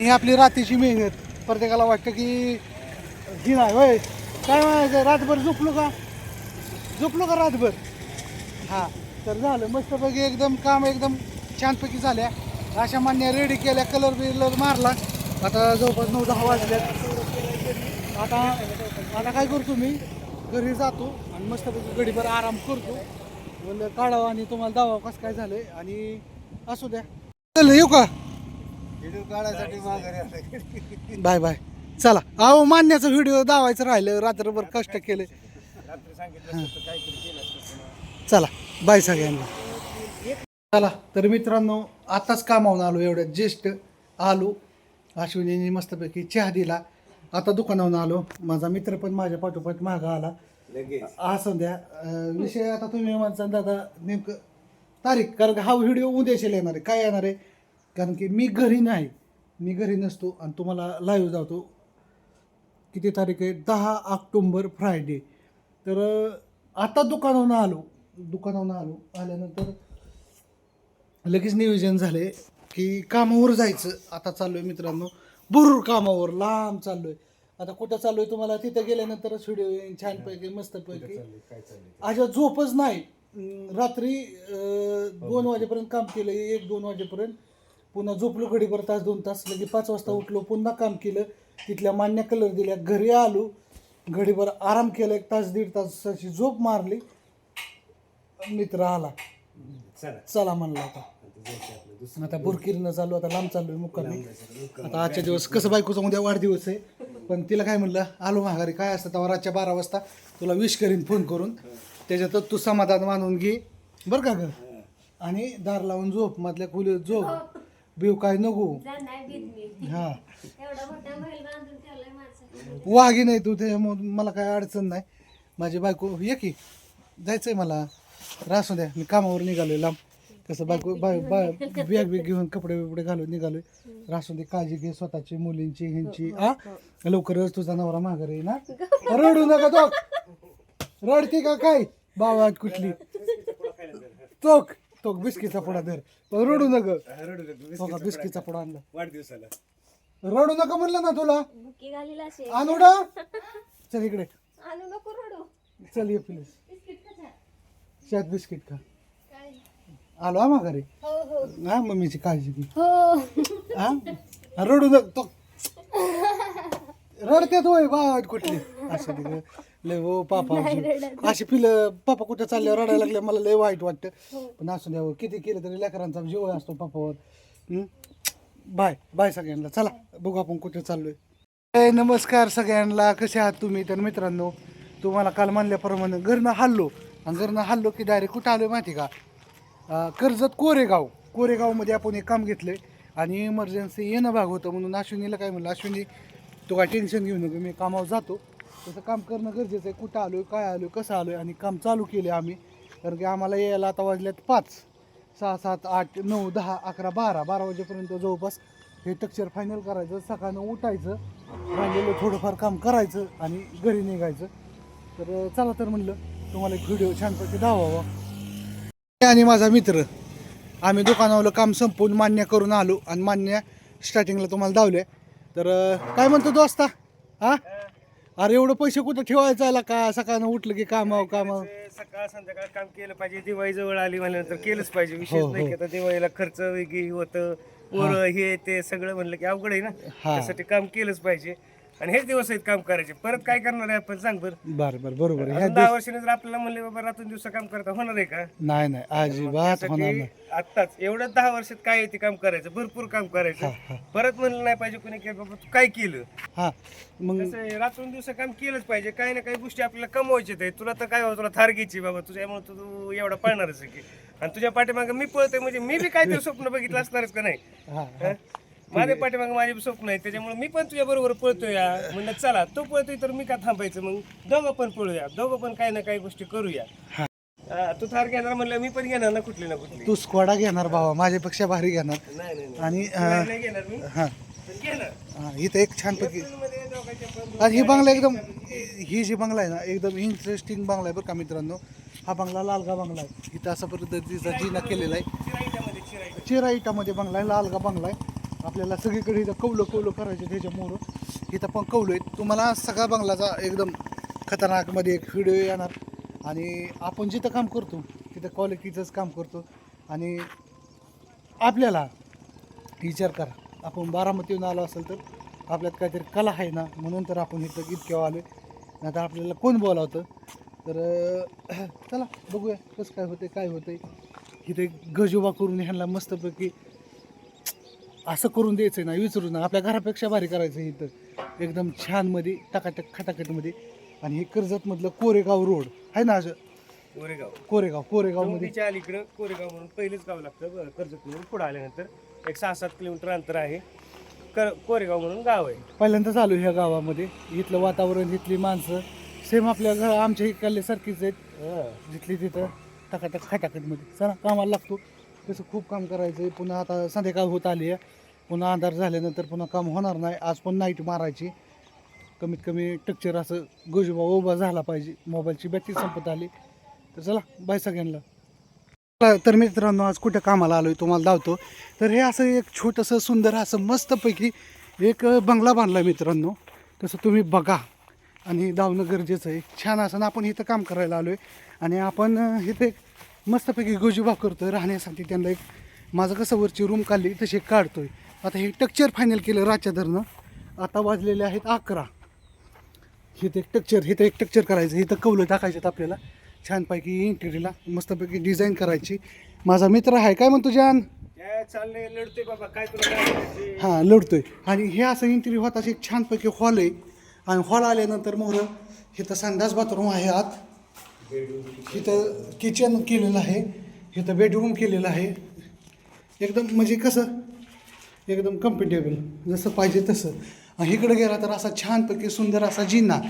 ही आपली रात्रीची मेहनत प्रत्येकाला वाटतं की ही नाही होय. काय म्हणायचं? रातभर झोपलो का? झोपलो का रातभर? हां तर झालं. मस्तपैकी एकदम काम एकदम छानपैकी झाल्या. अशा मान्य रेडी केल्या कलर बिलर मारला. आता जवळपास नऊ दहा वाजल्यात आता आता काय करतो मी? घरी जातो आणि मस्तपैकी गडीभर आराम करतो. काढावं आणि तुम्हाला दावा कसं काय झालं आणि असू द्या. चल येऊ का? व्हिडिओ काढायसाठी माघारी बाय बाय. चला अहो मान्याचा व्हिडिओ दावायचं राहिलं रात्रभर कष्ट केले. रात्री सांगितलं असतं तर काहीतरी केलं असतं पुन्हा. चला बाय सगळ्यांना. चला तर मित्रांनो आताच कामावून आलो एवढ्यात ज्येष्ठ आलो अश्विनीने मस्तपैकी चहा दिला. आता दुकानावरून आलो माझा मित्र पण माझ्या पाठोपाठ मागा आला. लगेच. असं द्या अं, विषय आता तुम्ही म्हणता दादा नेमकं तारीख कारण का हा व्हिडिओ उद्याशील येणार आहे. काय येणार आहे? कारण की मी घरी नाही. मी घरी नसतो आणि तुम्हाला लाईव्ह जातो. किती तारीख आहे? दहा ऑक्टोंबर फ्रायडे. तर आता दुकानावरून आलो. दुकानावरून आलो. आल्यानंतर लगेच नियोजन झाले की कामावर जायचं. आता चाललो आहे मित्रांनो. भरूर कामावर लांब चाललो आहे आता कुठं चाललो आहे तुम्हाला? तिथं गेल्यानंतरच व्हिडिओ येईन. छानपैकी मस्तपैकी. आज झोपच नाही. रात्री दोन वाजेपर्यंत काम केलं एक दोन वाजेपर्यंत. पुन्हा झोपलो घडीभर तास दोन तास लगे पाच वाजता उठलो पुन्हा काम केलं तिथल्या मान्य कलर दिल्या घरी आलो घडीभर आराम केला एक तास दीड तासाची झोप मारली मित्र आला. चला. चला म्हणला आता. आता बुरकिरीनं चालू आता लांब चाललोय मुक्कामी. आता आजच्या दिवस कसं बायकोचा उद्या वाढदिवस आहे पण तिला काय म्हणलं आलो माघारी काय असतं तेव्हा रातच्या बारा वाजता तुला विश करीन फोन करून. त्याच्यातच तू समाधान मानून घे. बरं का ग? आणि दार लावून झोप मधल्या खोलीत झोप. बिव काय नको. हा. वाघी नाही तू त्याच्यामुळे मला काय अडचण नाही. माझी बायको ये की. जायचंय मला. रासू द्या मी कामावर निघालोय लांब. कसं बायको बाय बाय बॅग बिग घेऊन कपडे बिपडे घालून निघालोय. रासू दे काळजी घे स्वतःची मुलींची ह्यांची आ? लवकरच तुझा नवरा माघारी येईल ना रडू नका तो रडते का काय? बाबा कुठली? चोक. तो बिस्किटचा पुडा धर पण रडू नका. रडू नका, तो का बिस्किटचा पुडा आणला. वाढदिवसाला. रडू नका म्हणलं ना तुला. बुकी घालीला असे आणूडा चल इकडे. आणू नको रडू. चल ये प्लीज शात बिस्किट खा. काय? आलो हा माघारी. हो हो. हा मम्मीची काळजी घे. हो. हा? रडू नका. तो रडत्यात होय बाबा कुठली? असं तिकडे. लय हो पापा अशी पिलं पापा कुठं चालल्यावर रडायला लागले मला लय वाईट वाटतं. पण असू द्या हो, किती केलं तरी लेकरांचा जीव असतो पापावर. हं? बाय बाय सगळ्यांना. चला बघू आपण कुठे चाललोय. ए, नमस्कार सगळ्यांना. कसे आहात तुम्ही? तर मित्रांनो तुम्हाला काल म्हणल्याप्रमाणे घरनं हल्लो. आणि घरनं हल्लो की डायरेक्ट कुठं आलो माहिती का? अं, कर्जत कोरेगाव. कोरेगावमध्ये आपण एक काम घेतलंय. आणि इमर्जन्सी येणं भाग होतं म्हणून अश्विनीला काय म्हणलं अश्विनी तू काय टेन्शन घेऊ नको मी कामावर जातो. तसं काम करणं गरजेचं आहे. कुठं आलो काय आलो कसं आलो आणि काम चालू केले आम्ही. कारण की आम्हाला यायला आता वाजल्यात पाच सहा सात आठ नऊ दहा अकरा बारा बारा वाजेपर्यंत जवळपास हे टक्चर फायनल करायचं सकाळनं उठायचं राहिलेलं थोडंफार काम करायचं आणि घरी निघायचं. तर चला तर म्हणलं तुम्हाला एक व्हिडिओ छानपैकी दावावा आणि माझा मित्र आम्ही दुकानावलं काम संपवून मान्य करून आलो आणि मान्य स्टार्टिंगला तुम्हाला दावले तर काय म्हणतो दोस्ता हां? अरे एवढं पैसे कुठं ठेवायचं आला का सकाळनं उठलं की कामाव कामाव सकाळ संध्याकाळ काम केलं पाहिजे. दिवाळी जवळ आली म्हणल्यानंतर केलंच पाहिजे. विशेष हो, नाही की हो. आता दिवाळीला खर्च वेगळी होतं पोरं हे ते सगळं म्हणलं की अवघड आहे ना. त्यासाठी काम केलंच पाहिजे. आणि हेच दिवस आहेत काम करायचे. परत काय करणार आहे आपण? सांग बरं. बरं बरं बरोबर. आहे. ह्या अजून दहा वर्षाने जर आपल्याला म्हणले बाबा रातून दिवस काम करता होणार आहे का? नाही नाही. अजिबात होणार नाही. आत्ताच एवढ्या दहा वर्षात काय आहे ते काम करायचं? भरपूर काम करायचं. परत म्हणलं नाही पाहिजे कोणी की बाबा तू काय केलं? हा मग कसं आहे, रात्रून दिवस काम केलंच पाहिजे. काही ना काही गोष्टी आपल्याला कमवायच्या आहेत. तुला तर काय बाबा, तुला थार घ्यायची बाबा. तुझ्यामुळे तू तू एवढा पळणारच आहे की. आणि तुझ्या पाठीमागे मी पळतोय म्हणजे मी बी काहीतरी स्वप्न बघितलं असणारच का नाही? हा. हं? माझ्या पाठीमागे माझे स्वप्न आहे त्याच्यामुळे मी पण तुझ्या बरोबर पळतोय या. म्हणलं चला तो पळतोय तर मी का थांबायचं? मग दोघं पण पळूया दोघं पण काही ना काही गोष्टी करूया. हा. तू थार घेणार म्हणलं मी पण घेणार ना कुठली ना कुठली? तू स्क्वाडा घेणार बाबा माझ्यापेक्षा भारी घेणार. नाही नाही नाही. आणि अं, नाही घेणार मी. हा. पण घेणार. हा, इथं एक मध्ये दोघांच्या पण आणि ही बंगला एकदम ही जी बंगला आहे ना एकदम इंटरेस्टिंग बंगला आहे बरं का मित्रांनो. हा बंगला लालगा बंगला आहे? इथं असा पद्धतीचा जिना केलेला आहे. चिरा इटामध्ये बंगला आहे लालगा बंगला आहे. आपल्याला सगळीकडे इथं कौलं कौलं करायचे त्याच्यामुळं इथं पण कौलं आहेत. तुम्हाला सगळा बंगलाचा एकदम खतरनाकमध्ये एक व्हिडिओ येणार. आणि आपण जिथं काम करतो तिथं क्वालिटीचंच काम करतो. आणि आपल्याला विचार करा. आपण बारामतीहून आलो असेल तर आपल्यात काहीतरी कला आहे ना म्हणून तर आपण इथं इतक्या आलो नाही तर आपल्याला कोण बोलावतं? तर चला बघूया कसं काय होतं काय होतं इथे गजोबा करून ह्यांना मस्तपैकी असं करून द्यायचं ना विचारू ना आपल्या घरापेक्षा भारी करायचं इथं एकदम छानमध्ये टकाटक खटाखटमध्ये. आणि हे कर्जतमधलं कोरेगाव रोड. आहे ना असं? कोरेगाव. कोरेगाव कोरेगावमध्ये डोंगरीच्या अलीकडं कोरेगाव म्हणून पहिलेच गाव लागतं ब- कर्जत म्हणून पुढे आल्यानंतर. एक सहा सात किलोमीटर अंतर आहे. कर कोरेगाव म्हणून गाव आहे. पहिल्यांदा चालू ह्या गावामध्ये. इथलं वातावरण इथली माणसं. सेम आपल्या घर आमच्या इकडल्यासारखीच आहेत. जिथली तिथं टकाटक खटाखटमध्ये. चला कामाला लागतो. तसं खूप काम करायचं आहे पुन्हा आता संध्याकाळ होत आली आहे. पुन्हा अंधार झाल्यानंतर पुन्हा काम होणार नाही. आज पण नाईट मारायची. कमीत कमी टक्चर असं गोजोबा उभा झाला पाहिजे. मोबाईलची बॅटरी संपत आली. तर चला बाय सगळ्यांना. तर मित्रांनो आज कुठं कामाला आलो आहे तुम्हाला धावतो तर हे असं एक छोटंसं सुंदर असं मस्तपैकी एक बंगला बांधला मित्रांनो. तसं तुम्ही बघा. आणि धावणं गरजेचं आहे. छान असं आपण इथं काम करायला आलो आहे आणि आपण इथे मस्तपैकी गोजीबा करतो राहण्यासाठी त्यांना एक माझं कसं वरची रूम काढली तशी काढतोय. आता हे टक्चर फायनल केलं धरणं. आता वाजलेले आहेत अकरा. इथं एक टक्चर इथं एक टक्चर करायचं इथं कवलं टाकायचं आपल्याला. छानपैकी इंटेरियरला मस्तपैकी डिझाईन करायची. माझा मित्र आहे काय म्हणतो जान लढतोय बाबा काय? हां लढतोय. आणि हे असं इंटेरियर होत एक छानपैकी हॉल आहे. आणि हॉल आल्यानंतर मग इथं संडास बाथरूम आहे आत. इथं किचन केलेलं आहे. इथं बेडरूम केलेलं आहे. एकदम म्हणजे कसं? एकदम कम्फर्टेबल जसं पाहिजे तसं. आणि इकडं गेला तर असा छानपैकी सुंदर असा जिना.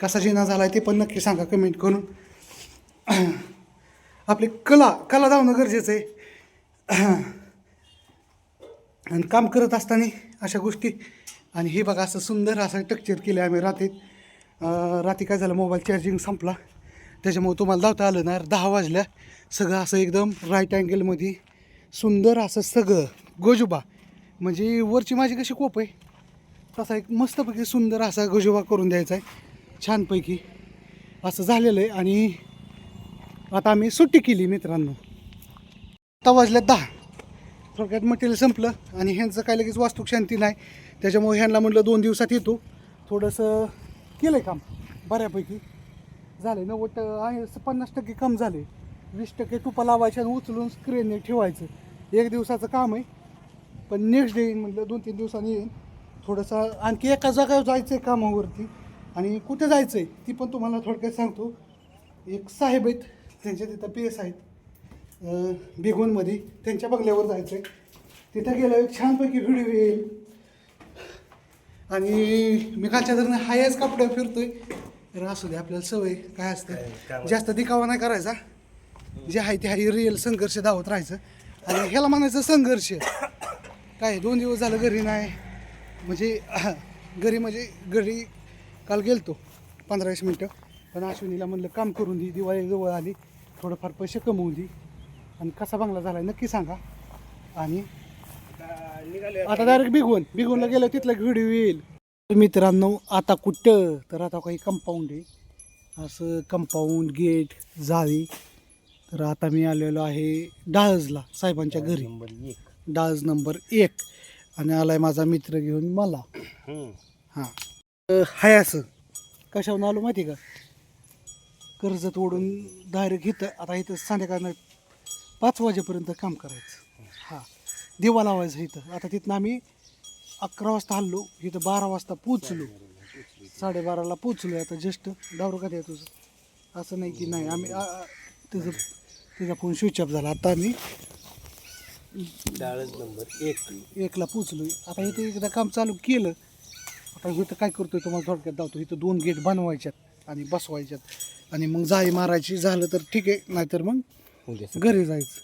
कसा जिना झाला आहे ते पण नक्की सांगा कमेंट करून. आपली कला कला धावणं गरजेचं आहे. आणि काम करत असताना अशा गोष्टी. आणि हे बघा असं सुंदर असं टक्चर केलं आम्ही रात्रीत रात्री काय झालं? मोबाईल चार्जिंग संपला. त्याच्यामुळे तुम्हाला धावता आलं ना दहा वाजल्या. सगळं असं एकदम राईट अँगलमध्ये सुंदर असं सगळं गोजुबा. म्हणजे वरची माझी कशी कोप आहे? तसा एक मस्तपैकी सुंदर असा गोजुबा करून द्यायचा आहे. छानपैकी असं झालेलं आहे आणि आता आम्ही सुट्टी केली मित्रांनो. आता वाजल्या दहा. थोडक्यात मटेरियल संपलं आणि ह्यांचं काय लगेच वास्तूक शांती नाही. त्याच्यामुळे ह्यांना म्हटलं दोन दिवसात येतो. थोडंसं केलं आहे काम बऱ्यापैकी. झाले नव्वद ट- आहे पन्नास टक्के कम झाले वीस टक्के तुपा लावायचे आणि उचलून स्क्रीनने ठेवायचं. एक दिवसाचं काम आहे पण नेक्स्ट डे येईन म्हटलं दोन तीन दिवसांनी येईन. थोडंसं आणखी एका जागेवर जायचं आहे कामावरती आणि कुठे जायचं आहे ती पण तुम्हाला थोडक्यात सांगतो. एक साहेब आहेत त्यांच्या तिथं पी एस आहेत. अं, त्यांच्या बंगल्यावर जायचं आहे तिथं गेल्यावर एक छानपैकी व्हिडिओ येईल. आणि मी कालच्या दरम्यान हायच कपडे फिरतोय. तर असू दे आपल्याला सवय काय असतं? जास्त दिखावा नाही करायचा. जे आहे ते आहे रिअल संघर्ष दावत राहायचं. आणि ह्याला म्हणायचं संघर्ष. काय दोन दिवस झालं घरी नाही. म्हणजे घरी म्हणजे घरी काल गेलतो पंधरा वीस मिनटं. पण अश्विनीला म्हणलं काम करून दे दिवाळी जवळ आली. थोडंफार पैसे कमवून दे. आणि कसा बंगला झाला नक्की सांगा. आणि आता. डायरेक्ट बिगवून. बिगवूनला गेलं तिथला व्हिडिओ येईल मित्रांनो आता कुठं? तर आता काही कंपाऊंड आहे. असं कंपाऊंड गेट जाळी. तर आता मी आलेलो आहे डाळजला साहेबांच्या घरी. डाळज नंबर एक. आणि आलाय माझा मित्र घेऊन मला. हां. हाय असं. कशावरून आलो माहिती का? कर्जत ओढून डायरेक्ट इथं आता इथं संध्याकाळ पाच वाजेपर्यंत काम करायचं. हां. दिवा लावायचं इथं. आता तिथनं आम्ही अकरा वाजता हल्लो इथं बारा वाजता पोचलो साडेबाराला पोचलो आता जस्ट डावरं का द्या तुझं? असं नाही की नाही. आम्ही त्याचं त्याचा फोन स्विच ऑफ झाला. आता आम्ही डाळच नंबर एक. एकला पोचलो आता इथं एकदा काम चालू केलं. आता इथं काय करतोय तुम्हाला थोडक्यात दावतो इथं दोन गेट बनवायच्यात आणि बसवायच्यात. आणि मग जाळी मारायची झालं तर ठीक आहे नाहीतर मग घरी जायचं.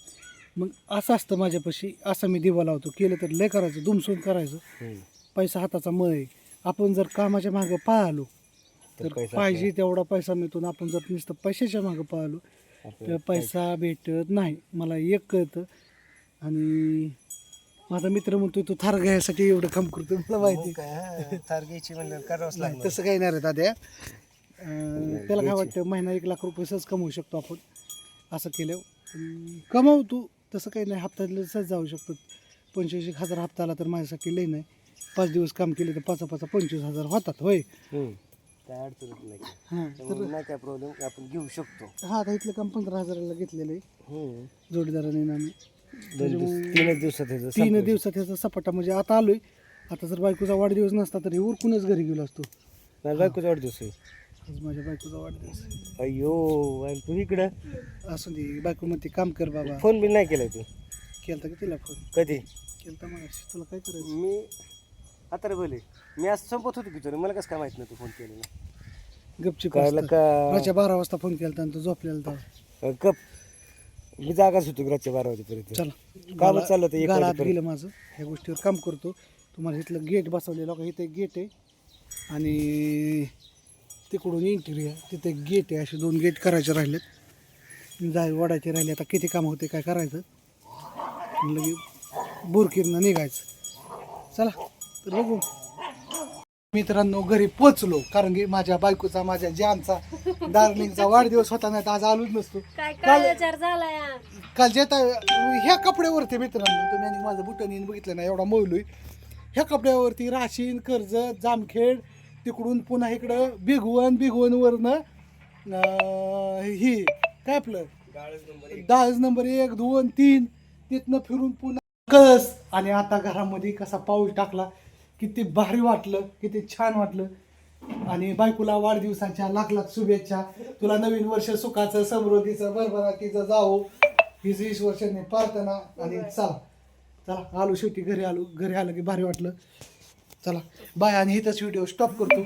मग असं असतं माझ्यापाशी. असं मी दिवा लावतो. केलं तर लय करायचं दुमसून करायचं. पैसा हाताचा मळ आहे. आपण जर कामाच्या मागं पाहलो तर पाहिजे तेवढा पैसा मिळतो. आपण जर नुसतं पैशाच्या मागं पाहलो तर पैसा भेटत नाही. मला एक कळतं. आणि माझा मित्र म्हणतो तू थार घ्यायसाठी एवढं काम करतो मला माहिती हा, थार घ्यायची तसं काही नाही रे दाद्या. त्याला काय वाटतं महिना एक लाख रुपये सहज कमवू शकतो आपण. असं केलं पण कमाव तू तसं काही नाही हप्त्यातलं सहज जाऊ शकतो. पंचवीस एक हजार हप्ता आला तर माझ्यासाठी लई नाही. पाच दिवस काम केले तर पाच पाच पंचवीस हजार होतात होय. काय अडचणच नाही. हां त्यामुळे नाही काय प्रॉब्लेम आपण घेऊ शकतो. हा आता इथलं काम पंधरा हजाराला घेतलेलं आहे. जोडीदाराने आणि आम्ही. दोन दिवस तीनच दिवसात ह्याचं तीन संपलं. दिवसात ह्याचा सपाटा म्हणजे आता आलोय. आता जर बायकोचा वाढदिवस नसता तर हे उरकूनच घरी गेलो असतो. माझ्या बायकोचा वाढदिवस आहे. आज माझ्या बायकोचा वाढदिवस आहे. अय्यो आणि तू इकडं? असू दे बायको म्हणते काम कर बाबा. फोन बिल नाही केलाय तू? केलता की तिला फोन? कधी? केलता मग तुला काय करायचं? मी आता रे बोले मी आज संपत होतो की तुला. मला कसं काय माहीत नाही तू फोन केलेला. गपची कळलं का? बारा वाजता फोन केलता आणि तो झोपलेला तर कप मी जागाच होतो रातच्या बारा वाजेपर्यंत. चला. कामच चाललं होतं एक गाला आत वाजेपर्यंत. गेलं माझं. ह्या गोष्टीवर काम करतो. तुम्हाला इथलं गेट बसवलेलं का इथे गेट आहे. आणि तिकडून आहे. तिथे गेट आहे. असे दोन गेट करायचे राहिलेत. जाय वडायचे राहिले. आता किती काम होते काय करायचं? आणि लगे बोरकिरनं निघायचं. चला तर बघू. मित्रांनो घरी पोचलो. कारण की माझ्या बायकोचा माझ्या जानचा डार्लिंगचा वाढदिवस होता नाही तर आज आलोच नसतो. काय काल जेता ह्या कपड्यावरती मित्रांनो तुम्ही आणि माझं बुटन येईन बघितलं ना एवढा मोलोय. ह्या कपड्यावरती राशीन कर्ज जामखेड तिकडून पुन्हा इकडं बिघवण बिघवणवरनं ही काय आपलं? डाळच नंबर एक. दोन तीन तिथनं फिरून पुन्हा कस. आणि आता घरामध्ये कसा पाऊल टाकला किती भारी वाटलं किती छान वाटलं. आणि बायकोला वाढदिवसाच्या लाख लाख शुभेच्छा. तुला नवीन वर्ष सुखाचं समृद्धीचं भरभराटीचं जावो. हीच वीस वर्षांनी प्रार्थना आणि चला. चला आलो शेवटी घरी आलो घरी आलं की भारी वाटलं. चला. बाय आणि हेच व्हिडिओ स्टॉप करतो.